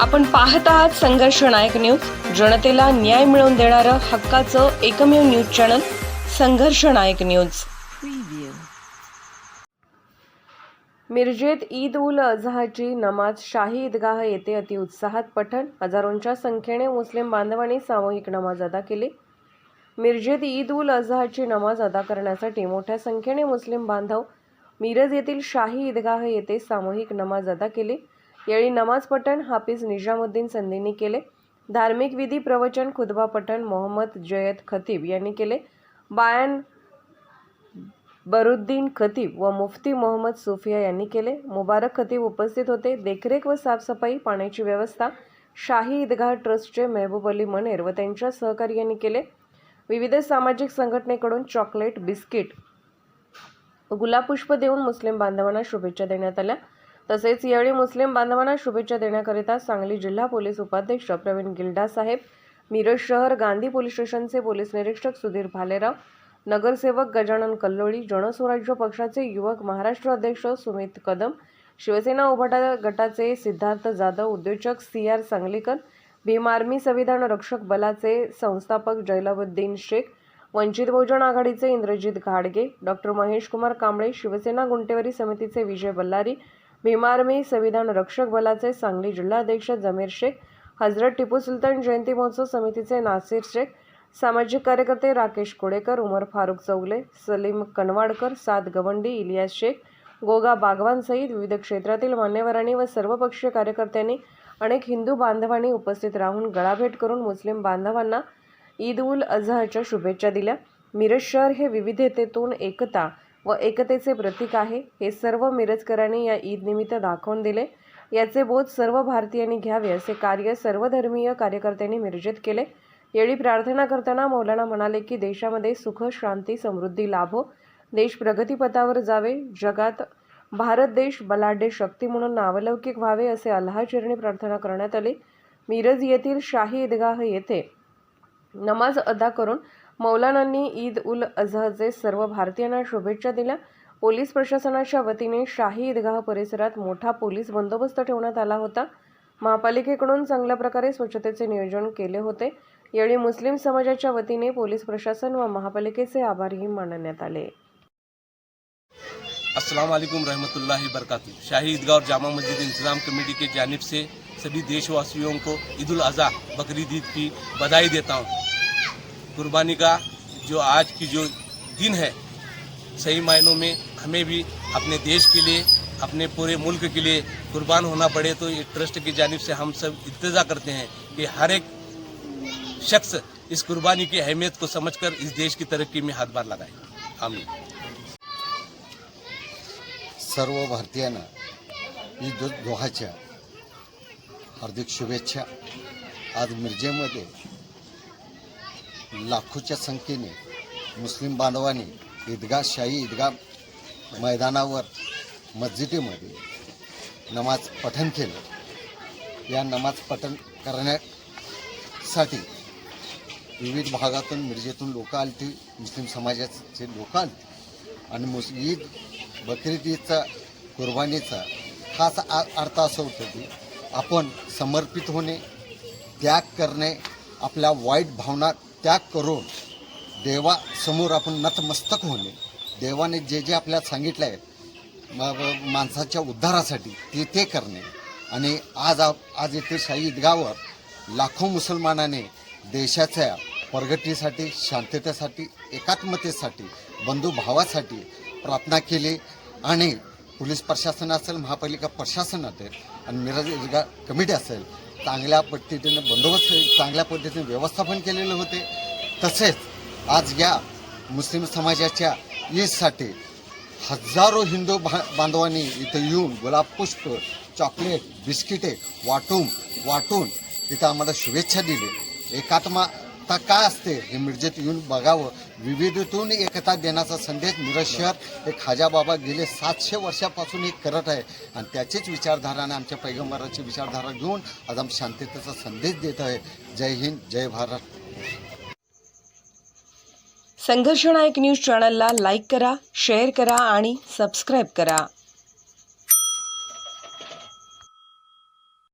आपण पाहत आहात संघर्ष नायक न्यूज. जनतेला न्याय मिळवून देणारं हक्काचं एकमेव न्यूज चॅनल संघर्ष नायक न्यूज. मिरजेत ईद उल अझहाची नमाज शाही ईदगाह येथे अतिउत्साहात पठण. हजारोंच्या संख्येने मुस्लिम बांधवांनी सामूहिक नमाज अदा केली. मिरजेत ईद उल अझहाची नमाज अदा करण्यासाठी मोठ्या संख्येने मुस्लिम बांधव मिरज येथील शाही ईदगाह येथे सामूहिक नमाज अदा केली. यावेळी नमाज पठण हाफिज निजामुद्दीन संधींनी केले. धार्मिक विधी प्रवचन खुदबा पठण मोहम्मद जयद खतीब यांनी केले. बायान बरुद्दीन खतीब व मुफ्ती मोहम्मद सुफिया यांनी केले. मुबारक खतीब उपस्थित होते. देखरेख व साफसफाई पाण्याची व्यवस्था शाही ईदगाह ट्रस्टचे मेहबूब अली मनेर व त्यांच्या सहकार्यांनी केले. विविध सामाजिक संघटनेकडून चॉकलेट बिस्किट गुलाबपुष्प देऊन मुस्लिम बांधवांना शुभेच्छा देण्यात आल्या. तसेच यावेळी मुस्लिम बांधवांना शुभेच्छा देण्याकरिता सांगली जिल्हा पोलीस उपाध्यक्ष प्रवीण गिल्डा साहेब मिरज शहर गांधी पोलीस स्टेशनचे पोलीस निरीक्षक सुधीर भालेराव नगरसेवक गजानन कल्लोळी जनस्वराज्य पक्षाचे युवक महाराष्ट्र अध्यक्ष सुमित कदम शिवसेना उभाटा गटाचे सिद्धार्थ जाधव उद्योजक C R Sanglikar Bhim army संविधान रक्षक बलाचे संस्थापक जैलाबुद्दीन शेख वंचित बहुजन आघाडीचे इंद्रजित घाडगे डॉक्टर महेश कुमार कांबळे शिवसेना गुंटेवारी समितीचे विजय बल्लारी भीमार्मी संविधान रक्षक बलाचे सांगली जिल्हाध्यक्ष जमीर शेख हजरत टिपू सुलतान जयंती महोत्सव समितीचे नासिर शेख सामाजिक कार्यकर्ते राकेश कोडेकर उमर फारुक चौगले सलीम कनवाडकर साद गवंडी इलियास शेख गोगा बागवानसहित विविध क्षेत्रातील मान्यवरांनी व सर्वपक्षीय कार्यकर्त्यांनी अनेक हिंदू बांधवांनी उपस्थित राहून गळाभेट करून मुस्लिम बांधवांना ईद उल अझहाच्या शुभेच्छा दिल्या. मिरज शहर हे विविधतेतून एकता व एकतेचे प्रतीक आहे. हे सर्व मिरजकरांनी या ईद निमित्त दाखवून दिले. याचे बोध सर्व भारतीयांनी घ्यावे असे कार्य सर्वधर्मीय कार्यकर्त्यांनी मिरजेत केले. यावेळी प्रार्थना करताना मौलाना म्हणाले की देशामध्ये सुख शांती समृद्धी लाभो. देश प्रगतीपथावर जावे. जगात भारत देश बलाढ्य शक्ती म्हणून नावलौकिक व्हावे असे अल्हाचरणी प्रार्थना करण्यात आली. मिरज येथील शाही ईदगाह येथे नमाज अदा करून मौलानांनी ईद उल अझहचे सर्व भारतीयांना शुभेच्छा दिल्या. पोलीस प्रशासनाच्या वतीने शाही ईदगाह परिसरात मोठा पोलीस बंदोबस्त ठेवण्यात आला होता. महापालिकेकडून चांगल्या प्रकारे स्वच्छतेचे नियोजन केले होते. यावेळी मुस्लिम समाजाच्या वतीने पोलीस प्रशासन व महापालिकेचे आभारही मानण्यात आले. अस्सलाम वालेकुम रहमतुल्लाहि बरकातु शाही ईदगाह और जामा मस्जिद इंतज़ाम कमेटी के जानिब से सभी देशवासियों को ईद उल अज़हा बकरीद ईद की बधाई देता हूँ। कुर्बानी का जो आज की जो दिन है, सही मायनों में हमें भी अपने देश के लिए, अपने पूरे मुल्क के लिए कुर्बान होना पड़े तो ये ट्रस्ट की जानिब से हम सब इल्तजा करते हैं कि हर एक शख्स इस कुर्बानी की अहमियत को समझकर इस देश की तरक्की में हाथ बार लगाए। आमीन। सर्व भारतीयांना ईद उल जोहाच्या हार्दिक शुभेच्छा। आज मिरजेमध्ये लाखोच्या संख्येने मुस्लिम बांधवांनी ईदगाह शाही ईदगाह मैदानावर मस्जिदीमध्ये नमाज पठण केलं. या नमाज पठण करण्यासाठी विविध भागातून मिरजेतून लोकं आलती मुस्लिम समाजाचे लोक आलते. आणि मुस ईद बकरीद ईदचा कुर्बानीचा हाच आ अर्थ असं होतं की आपण समर्पित होणे त्याग करणे आपल्या वाईट भावना त्याग करून देवासमोर आपण नतमस्तक होणे. देवाने जे जे आपल्याला सांगितलं आहे माणसाच्या उद्धारासाठी ते ते करणे. आणि आज आप- आज येथे शाही ईदगावर लाखो मुसलमानाने देशाच्या प्रगतीसाठी शांततेसाठी एकात्मतेसाठी बंधुभावासाठी प्रार्थना केली आणि पोलीस प्रशासन असेल महापालिका प्रशासन असेल आणि मिरज ईदगा कमिटी असेल चांगल्या पद्धतीनं बंदोबस्त चांगल्या पद्धतीने व्यवस्थापन केलेले होते. तसेच आज या मुस्लिम समाजाच्या ईदसाठी हजारो हिंदू भा बांधवांनी इथं येऊन गुलाबपुष्प चॉकलेट बिस्किटे वाटून वाटून इथं आम्हाला शुभेच्छा दिली. एकात्मा एकात्मता काय असते हे मिरजेत येऊन बघावं. विविधतून एकता देण्याचा संदेश मिरज शहर हे खाजा बाबा गेले सातशे वर्षापासून एक करत आहे. आणि त्याचीच विचारधाराने आमच्या पैगंबराची विचारधारा घेऊन आज आम्ही शांततेचा संदेश देत आहे. जय हिंद जय भारत. संघर्षनायक न्यूज चॅनलला लाईक करा शेअर करा आणि सबस्क्राईब करा.